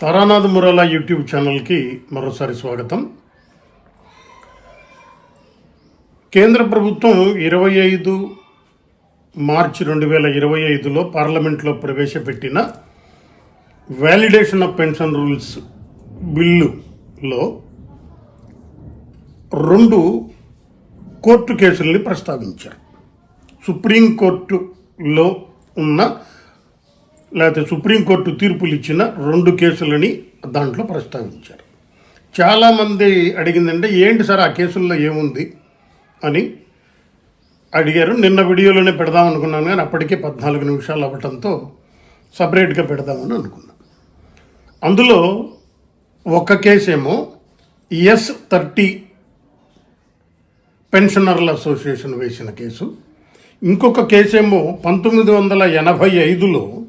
Taranath మురాలా YouTube ఛానల్కి మరోసారి స్వాగతం. కేంద్ర ప్రభుత్వం ఇరవై ఐదు మార్చి రెండు వేల ఇరవై ఐదులో పార్లమెంట్లో ప్రవేశపెట్టిన వ్యాలిడేషన్ ఆఫ్ పెన్షన్ రూల్స్ బిల్లులో రెండు కోర్టు కేసుల్ని ప్రస్తావించారు. సుప్రీంకోర్టులో ఉన్న లేకపోతే సుప్రీంకోర్టు తీర్పులు ఇచ్చిన రెండు కేసులని దాంట్లో ప్రస్తావించారు. చాలామంది అడిగిందంటే ఏంటి సార్ ఆ కేసుల్లో ఏముంది? అని అడిగారు. నిన్న వీడియోలోనే పెడదాం అనుకున్నాను కానీ అప్పటికే పద్నాలుగు నిమిషాలు అవ్వటంతో సపరేట్గా పెడదామని అనుకున్నాను అందులో ఒక కేసేమో ఎస్ థర్టీ పెన్షనర్ల అసోసియేషన్ వేసిన కేసు. ఇంకొక కేసేమో పంతొమ్మిది వందల ఎనభై ఐదులో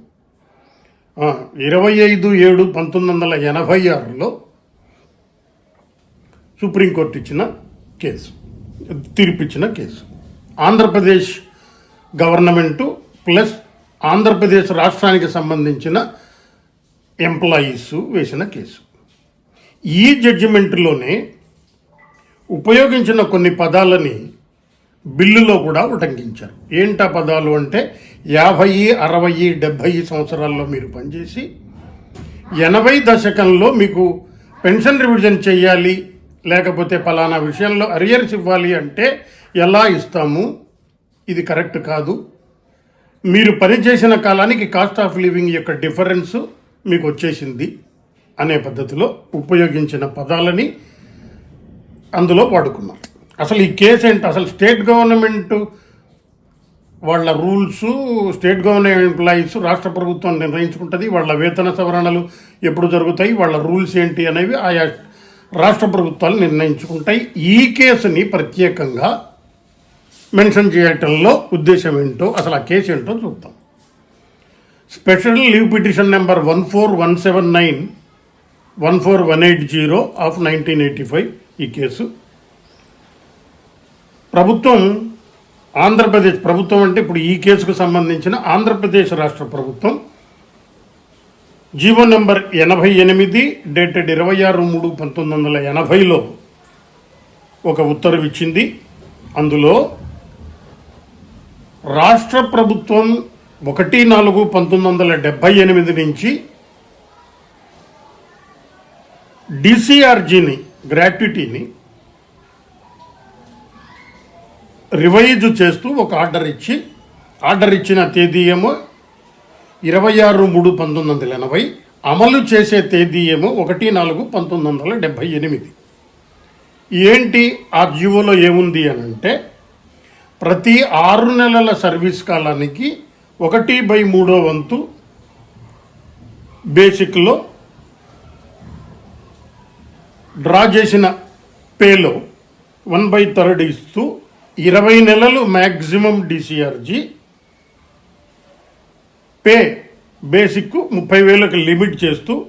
ఇరవై ఐదు ఏడు పంతొమ్మిది వందల ఎనభై ఆరులో సుప్రీంకోర్టు ఇచ్చిన కేసు తీర్పిచ్చిన case. Andhra Pradesh government plus Andhra Pradesh రాష్ట్రానికి సంబంధించిన ఎంప్లాయీస్ వేసిన కేసు. ఈ జడ్జిమెంట్లోనే ఉపయోగించిన కొన్ని పదాలని బిల్లులో కూడా ఉటంకించారు. ఏంటా పదాలు అంటే యాభై అరవై డెబ్భై సంవత్సరాల్లో మీరు పనిచేసి ఎనభై దశకంలో మీకు పెన్షన్ రివిజన్ చేయాలి లేకపోతే ఫలానా విషయంలో అరియర్స్ ఇవ్వాలి అంటే ఎలా ఇస్తాము? ఇది కరెక్ట్ కాదు. మీరు పనిచేసిన కాలానికి కాస్ట్ ఆఫ్ లివింగ్ యొక్క డిఫరెన్స్ మీకు వచ్చేసింది అనే పద్ధతిలో ఉపయోగించిన పదాలని అందులో వాడుకున్నాం. అసలు ఈ కేసు ఏంటి? అసలు స్టేట్ గవర్నమెంట్ వాళ్ళ రూల్స్ స్టేట్ గవర్నమెంట్ ఎంప్లాయీస్ రాష్ట్ర ప్రభుత్వం నిర్ణయించుకుంటుంది వాళ్ళ వేతన సవరణలు ఎప్పుడు జరుగుతాయి వాళ్ళ రూల్స్ ఏంటి అనేవి ఆయా రాష్ట్ర ప్రభుత్వాలు నిర్ణయించుకుంటాయి. ఈ కేసుని ప్రత్యేకంగా మెన్షన్ చేయటంలో ఉద్దేశం ఏంటో అసలు ఆ కేసు ఏంటో చూద్దాం. Special leave petition number one four one seven nine one four one eight zero of nineteen eighty five ఈ కేసు. ప్రభుత్వం ఆంధ్రప్రదేశ్ ప్రభుత్వం అంటే ఇప్పుడు ఈ కేసుకు సంబంధించిన ఆంధ్రప్రదేశ్ రాష్ట్ర ప్రభుత్వం జీవో నెంబర్ ఎనభై ఎనిమిది డేటెడ్ ఇరవై ఆరు మూడు పంతొమ్మిది వందల ఎనభైలో ఒక ఉత్తర్వు ఇచ్చింది. అందులో రాష్ట్ర ప్రభుత్వం ఒకటి నాలుగు పంతొమ్మిది వందల డెబ్భై ఎనిమిది నుంచి డిసిఆర్జీని గ్రాట్యుటీని రివైజ్ చేస్తూ ఒక ఆర్డర్ ఇచ్చి ఆర్డర్ ఇచ్చిన తేదీ ఏమో ఇరవై ఆరు మూడు పంతొమ్మిది వందల ఎనభై అమలు చేసే తేదీ ఏమో ఒకటి నాలుగు పంతొమ్మిది వందల డెబ్భై ఎనిమిది. ఏంటి ఆ జీవోలో ఏముంది అని అంటే ప్రతి ఆరు నెలల సర్వీస్ కాలానికి ఒకటి బై మూడో వంతు బేసిక్లో డ్రా చేసిన పేలో వన్ బై థర్డ్ ఇస్తూ ఇరవై నెలలు మ్యాక్సిమం డిసిఆర్జీ. పే బేసిక్ ముప్పై వేలకు లిమిట్ చేస్తూ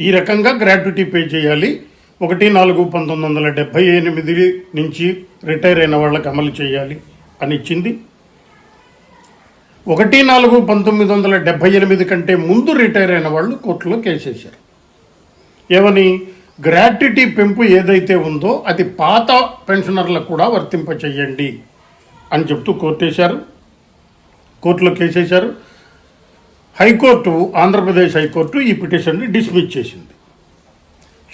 ఈ రకంగా గ్రాట్యుటీ పే చేయాలి. ఒకటి నాలుగు పంతొమ్మిది వందల డెబ్భై ఎనిమిది నుంచి రిటైర్ అయిన వాళ్ళకి అమలు చేయాలి అని ఇచ్చింది. ఒకటి నాలుగు పంతొమ్మిది వందల డెబ్భై ఎనిమిది కంటే ముందు రిటైర్ అయిన వాళ్ళు కోర్టులో కేసేశారు ఏమని? గ్రాట్యుటీ పెంపు ఏదైతే ఉందో అది పాత పెన్షనర్లకు కూడా వర్తింపచేయండి అని చెప్తూ కోర్టేశారు కోర్టులో కేసేశారు హైకోర్టు ఆంధ్రప్రదేశ్ హైకోర్టు ఈ పిటిషన్ని డిస్మిస్ చేసింది.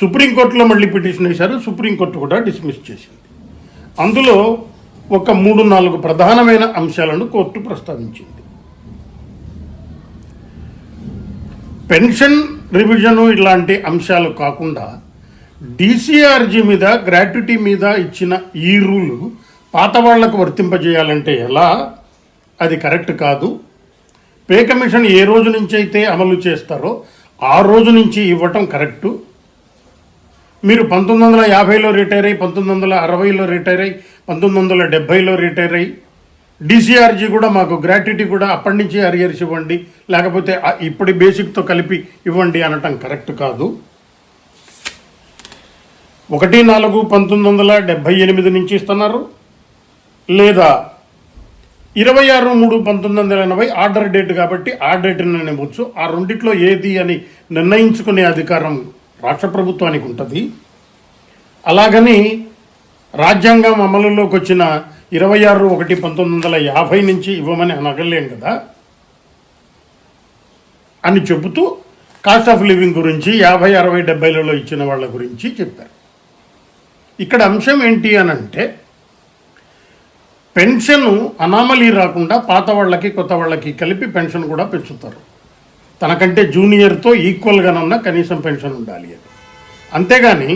సుప్రీంకోర్టులో మళ్ళీ పిటిషన్ వేశారు. సుప్రీంకోర్టు కూడా డిస్మిస్ చేసింది. అందులో ఒక మూడు నాలుగు ప్రధానమైన అంశాలను కోర్టు ప్రస్తావించింది. పెన్షన్ రివిజను ఇలాంటి అంశాలు కాకుండా డిసిఆర్జీ మీద గ్రాట్యుటీ మీద ఇచ్చిన ఈ రూలు పాత వాళ్ళకు వర్తింపజేయాలంటే ఎలా? అది కరెక్ట్ కాదు. పే కమిషన్ ఏ రోజు నుంచి అయితే అమలు చేస్తారో ఆ రోజు నుంచి ఇవ్వటం కరెక్టు. మీరు పంతొమ్మిది వందల యాభైలో రిటైర్ అయ్యి పంతొమ్మిది వందల అరవైలో రిటైర్ అయ్యి పంతొమ్మిది వందల డెబ్భైలో రిటైర్ అయ్యి డిసిఆర్జీ కూడా మాకు గ్రాట్యుటీ కూడా అప్పటి నుంచి అరియర్స్ ఇవ్వండి లేకపోతే ఇప్పటి బేసిక్తో కలిపి ఇవ్వండి అనటం కరెక్ట్ కాదు. ఒకటి నాలుగు పంతొమ్మిది వందల డెబ్భై ఎనిమిది నుంచి ఇస్తున్నారు. లేదా ఇరవై ఆరు మూడు పంతొమ్మిది వందల ఎనభై ఆర్డర్ డేట్ కాబట్టి ఆ డేట్ని ఇవ్వచ్చు ఆ రెండిట్లో ఏది అని నిర్ణయించుకునే అధికారం రాష్ట్ర ప్రభుత్వానికి ఉంటుంది. అలాగని రాజ్యాంగం అమలులోకి వచ్చిన ఇరవై ఆరు ఒకటి పంతొమ్మిది వందల యాభై నుంచి ఇవ్వమని అనగలేం కదా? అని చెబుతూ కాస్ట్ ఆఫ్ లివింగ్ గురించి యాభై అరవై డెబ్బైలలో ఇచ్చిన వాళ్ళ గురించి చెప్పారు. ఇక్కడ అంశం ఏంటి అని అంటే పెన్షన్ అనామలీ రాకుండా పాత వాళ్ళకి కొత్త వాళ్ళకి కలిపి పెన్షన్ కూడా పెంచుతారు. తనకంటే జూనియర్తో ఈక్వల్గానన్నా కనీసం పెన్షన్ ఉండాలి అని అంతేగాని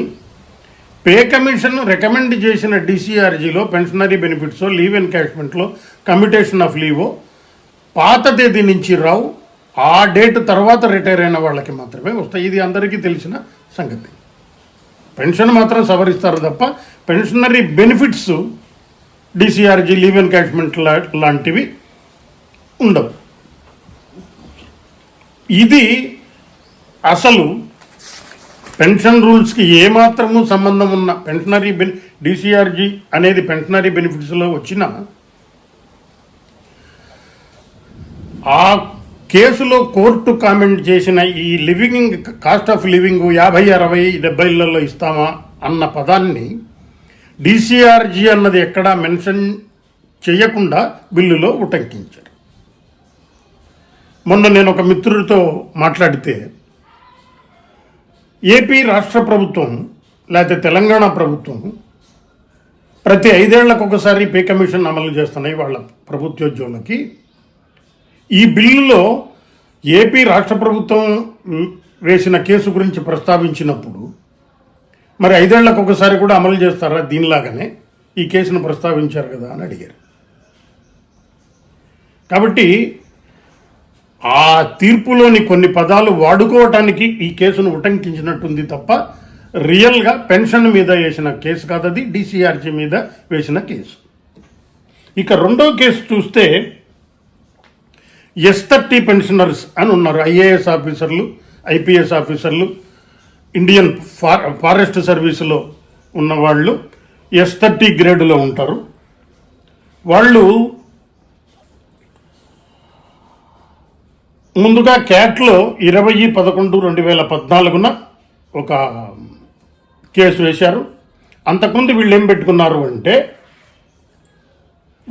పే కమిషన్ రికమెండ్ చేసిన డిసిఆర్జీలో పెన్షనరీ బెనిఫిట్స్ లీవ్ ఎన్కాష్మెంట్లో కమ్యూటేషన్ ఆఫ్ లీవో పాత తేదీ నుంచి రావు ఆ డేట్ తర్వాత రిటైర్ అయిన వాళ్ళకి మాత్రమే వస్తాయి. ఇది అందరికీ తెలిసిన సంగతి. పెన్షన్ మాత్రం సవరిస్తారు తప్ప pensionary benefits DCRG leave encashment లా- లాంటివి ఉండవు. ఇది అసలు పెన్షన్ రూల్స్కి ఏమాత్రము సంబంధం ఉన్న పెన్షనరీ బెన్ డిసిఆర్జీ అనేది పెన్షనరీ బెనిఫిట్స్లో వచ్చిన ఆ కేసులో కోర్టు కామెంట్ చేసిన ఈ లివింగ్ కాస్ట్ ఆఫ్ లివింగ్ యాభై అరవై డెబ్బైలలో ఇస్తామా అన్న పదాన్ని డిసిఆర్జీ అన్నది ఎక్కడా మెన్షన్ చేయకుండా బిల్లులో ఉటంకించారు. మొన్న నేను ఒక మిత్రుడితో మాట్లాడితే ఏపీ రాష్ట్ర ప్రభుత్వం లేకపోతే తెలంగాణ ప్రభుత్వం ప్రతి ఐదేళ్ళకు ఒకసారి పే కమిషన్ అమలు చేస్తున్నాయి వాళ్ళ ప్రభుత్వోద్యోగులకి. ఈ బిల్లులో ఏపీ రాష్ట్ర ప్రభుత్వం వేసిన కేసు గురించి ప్రస్తావించినప్పుడు మరి ఐదేళ్ళకు ఒకసారి కూడా అమలు చేస్తారా దీనిలాగానే? ఈ కేసును ప్రస్తావించారు కదా అని అడిగారు. కాబట్టి ఆ తీర్పులోని కొన్ని పదాలు వాడుకోవటానికి ఈ కేసును ఉటంకించినట్టుంది తప్ప రియల్గా పెన్షన్ మీద వేసిన కేసు కాదది డీసీఆర్జీ డిసిఆర్జీ మీద వేసిన కేసు. ఇక రెండో కేసు చూస్తే ఎస్ థర్టీ పెన్షనర్స్ అని ఉన్నారు. ఐఏఎస్ ఆఫీసర్లు ఐపీఎస్ ఆఫీసర్లు ఇండియన్ ఫార్ ఫారెస్ట్ సర్వీసులో ఉన్నవాళ్ళు ఎస్ థర్టీ గ్రేడ్లో ఉంటారు. వాళ్ళు ముందుగా క్యాట్లో ఇరవై పదకొండు రెండు వేల పద్నాలుగున ఒక కేసు వేశారు. అంతకుముందు వీళ్ళు ఏం పెట్టుకున్నారు అంటే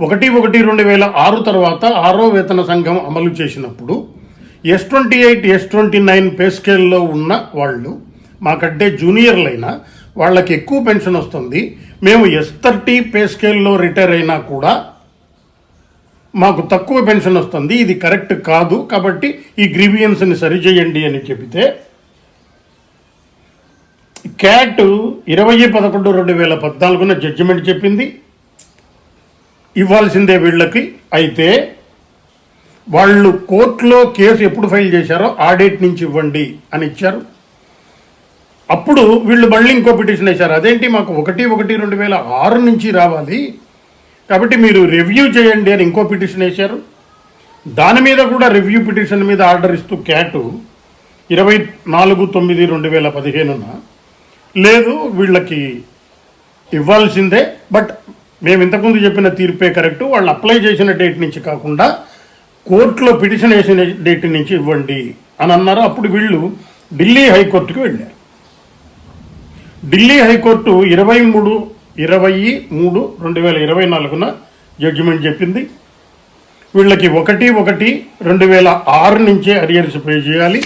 ఒకటి ఒకటి రెండు వేల ఆరు తర్వాత ఆరో వేతన సంఘం అమలు చేసినప్పుడు S twenty eight S twenty nine pay స్కేల్లో ఉన్న వాళ్ళు మాకంటే జూనియర్లైనా వాళ్ళకి ఎక్కువ పెన్షన్ వస్తుంది. మేము ఎస్ థర్టీ పే స్కేల్లో రిటైర్ అయినా కూడా మాకు తక్కువ పెన్షన్ వస్తుంది. ఇది కరెక్ట్ కాదు. కాబట్టి ఈ గ్రీవియన్స్ని సరిచేయండి అని చెబితే క్యాట్ ఇరవై పదకొండు రెండు వేల పద్నాలుగున జడ్జిమెంట్ చెప్పింది. ఇవ్వాల్సిందే వీళ్ళకి. అయితే వాళ్ళు కోర్టులో కేసు ఎప్పుడు ఫైల్ చేశారో ఆ డేట్ నుంచి ఇవ్వండి అని ఇచ్చారు. అప్పుడు వీళ్ళు మళ్ళీ ఇంకో పిటిషన్ వేశారు. అదేంటి? మాకు ఒకటి ఒకటి రెండు వేల ఆరు నుంచి రావాలి. కాబట్టి మీరు రివ్యూ చేయండి అని ఇంకో పిటిషన్ వేశారు. దాని మీద కూడా రివ్యూ పిటిషన్ మీద ఆర్డర్ ఇస్తూ క్యాటు ఇరవై నాలుగు తొమ్మిది రెండు వేల పదిహేనున. లేదు వీళ్ళకి ఇవ్వాల్సిందే బట్ మేము ఇంతకుముందు చెప్పిన తీర్పే కరెక్ట్. వాళ్ళు అప్లై చేసిన డేట్ నుంచి కాకుండా కోర్టులో పిటిషన్ వేసిన డేట్ నుంచి ఇవ్వండి అని అన్నారు. అప్పుడు వీళ్ళు ఢిల్లీ హైకోర్టుకి వెళ్ళారు. ఢిల్లీ హైకోర్టు ఇరవై మూడు ఇరవై మూడు రెండు వేల ఇరవై నాలుగున జడ్జిమెంట్ చెప్పింది. వీళ్ళకి ఒకటి ఒకటి రెండు వేల ఆరు నుంచే అరియర్స్ పే చేయాలి.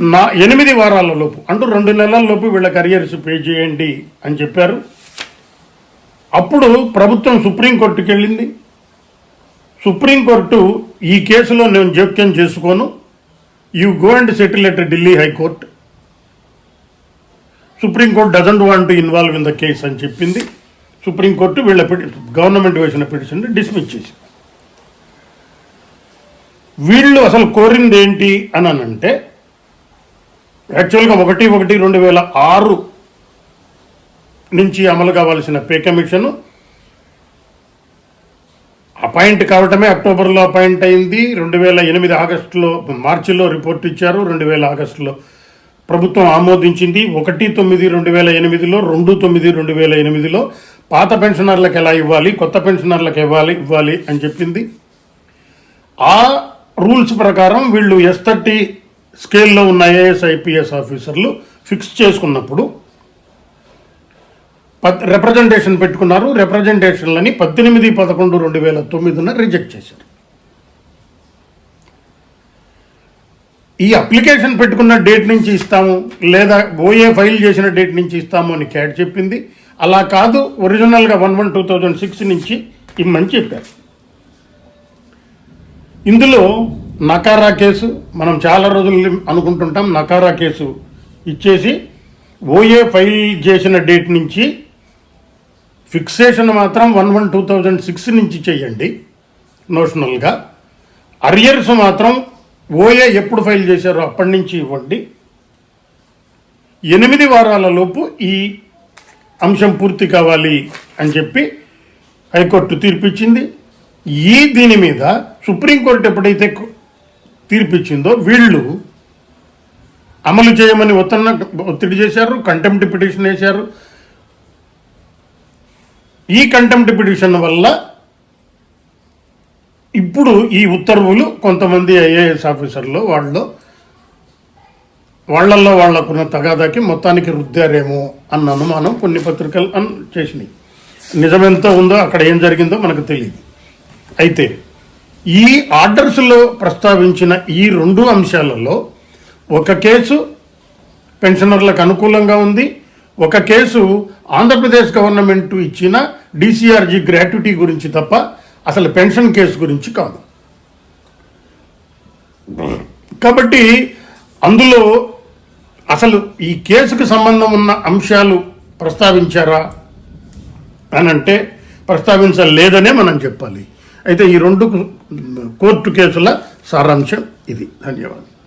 నా ఎనిమిది వారాల లోపు అంటూ రెండు నెలల లోపు వీళ్ళ అరియర్స్ పే చేయండి అని చెప్పారు. అప్పుడు ప్రభుత్వం సుప్రీంకోర్టుకి వెళ్ళింది. సుప్రీంకోర్టు ఈ కేసులో నేను జోక్యం చేసుకోను. You go and settle at Delhi high court supreme court doesn't want to involve in the case అని చెప్పింది. సుప్రీంకోర్టు వీళ్ళ పిటి- గవర్నమెంట్ వేసిన పిటిషన్ డిస్మిస్ చేసింది. వీళ్ళు అసలు కోరింది ఏంటి అని అంటే యాక్చువల్గా ఒకటి ఒకటి రెండు వేల ఆరు నుంచి అమలు కావాల్సిన పే కమిషన్ అపాయింట్ కావటమే అక్టోబర్లో అపాయింట్ అయింది. రెండు వేల ఎనిమిది ఆగస్టులో మార్చిలో రిపోర్ట్ ఇచ్చారు. రెండు వేల ఆగస్టులో ప్రభుత్వం ఆమోదించింది. ఒకటి తొమ్మిది రెండు వేల ఎనిమిదిలో రెండు తొమ్మిది రెండు వేల ఎనిమిదిలో పాత పెన్షనర్లకు ఎలా ఇవ్వాలి కొత్త పెన్షనర్లకు ఇవ్వాలి ఇవ్వాలి అని చెప్పింది. ఆ రూల్స్ ప్రకారం వీళ్ళు ఎస్ థర్టీ స్కేల్లో ఉన్న ఐఏఎస్ ఐపీఎస్ ఆఫీసర్లు ఫిక్స్ చేసుకున్నప్పుడు రిప్రజెంటేషన్ పెట్టుకున్నారు. రిప్రజెంటేషన్లని పద్దెనిమిది పదకొండు రెండు వేల తొమ్మిదిన రిజెక్ట్ చేశారు. ఈ అప్లికేషన్ పెట్టుకున్న డేట్ నుంచి ఇస్తాము లేదా ఓఏ ఫైల్ చేసిన డేట్ నుంచి ఇస్తాము అని క్యాట్ చెప్పింది. అలా కాదు ఒరిజినల్గా one one two thousand six నుంచి ఇమ్మని చెప్పారు. ఇందులో నకారా కేసు మనం చాలా రోజులు అనుకుంటుంటాం నకారా కేసు ఇచ్చేసి ఓఏ ఫైల్ చేసిన డేట్ నుంచి ఫిక్సేషన్ మాత్రం one one two thousand six నుంచి చేయండి నోషనల్గా. అరియర్స్ మాత్రం ఓఏ ఎప్పుడు ఫైల్ చేశారో అప్పటి నుంచి ఇవ్వండి. ఎనిమిది వారాల లోపు ఈ అంశం పూర్తి కావాలి అని చెప్పి హైకోర్టు తీర్పిచ్చింది. ఈ దీని మీద సుప్రీంకోర్టు ఎప్పుడైతే తీర్పిచ్చిందో వీళ్ళు అమలు చేయమని ఒత్తన్న ఒత్తిడి చేశారు కంటెంప్ట్ పిటిషన్ వేశారు. ఈ కంటెంప్ట్ పిటిషన్ వల్ల ఇప్పుడు ఈ ఉత్తర్వులు కొంతమంది ఐఏఎస్ ఆఫీసర్లు వాళ్ళు వాళ్ళల్లో వాళ్ళకున్న తగాదాకి మొత్తానికి రుద్దారేమో అన్న అనుమానం కొన్ని పత్రికలు అన్ చేసినాయి. నిజమెంత ఉందో అక్కడ ఏం జరిగిందో మనకు తెలియదు అయితే ఈ ఆర్డర్స్లో ప్రస్తావించిన ఈ రెండు అంశాలలో ఒక కేసు పెన్షనర్లకు అనుకూలంగా ఉంది ఒక కేసు ఆంధ్రప్రదేశ్ గవర్నమెంట్ ఇచ్చిన డిసిఆర్జీ గ్రాట్యుటీ గురించి తప్ప అసలు పెన్షన్ కేసు గురించి కాదు. కాబట్టి అందులో అసలు ఈ కేసుకు సంబంధం ఉన్న అంశాలు ప్రస్తావించారా అని అంటే ప్రస్తావించలేదనే మనం చెప్పాలి. అయితే ఈ రెండు కోర్టు కేసుల సారాంశం ఇది. ధన్యవాదాలు.